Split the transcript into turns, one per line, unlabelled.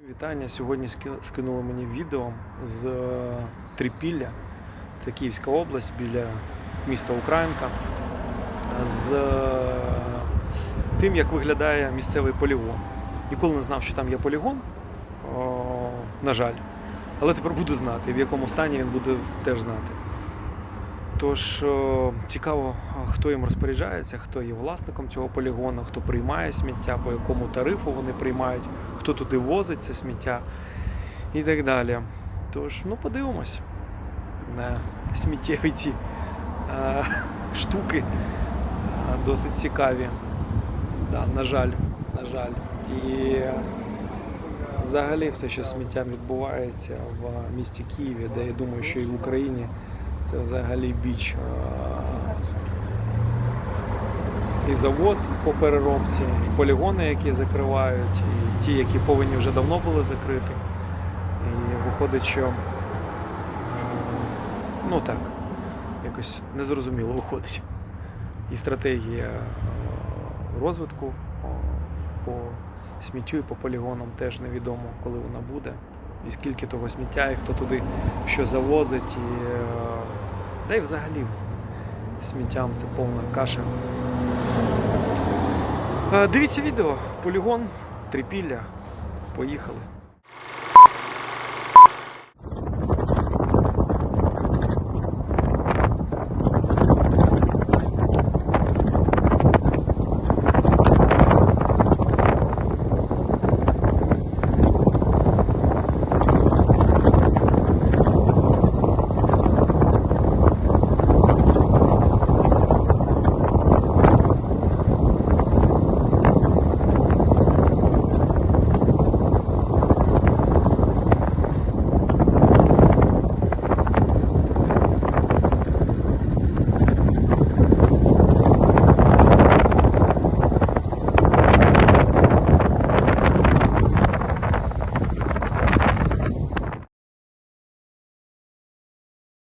Вітання. Сьогодні ски- скинули мені відео з е, Трипілля, це Київська область біля міста Українка, з е, тим, як виглядає місцевий полігон. Ніколи не знав, що там є полігон, на жаль. Але тепер буду знати, в якому стані він буде теж знати. Тож цікаво, хто їм розпоряджається, хто є власником цього полігону, хто приймає сміття, по якому тарифу вони приймають, хто туди возить це сміття і так далі. Тож, ну подивимось на сміттєві ці е, штуки е, досить цікаві. Да, на жаль, на жаль. І взагалі все, що з сміттям відбувається в місті Києві, де я думаю, що і в Україні це взагалі біч. І завод по переробці, і полігони, які закривають, і ті, які повинні вже давно були закриті. І виходить, що ну так, якось незрозуміло виходить. І стратегія розвитку по сміттю і по полігонам теж невідомо, коли вона буде. І скільки того сміття, і хто туди що завозить, і да й взагалі сміттям це повна каша. Е, Дивіться відео, полігон, трипілля. Поїхали.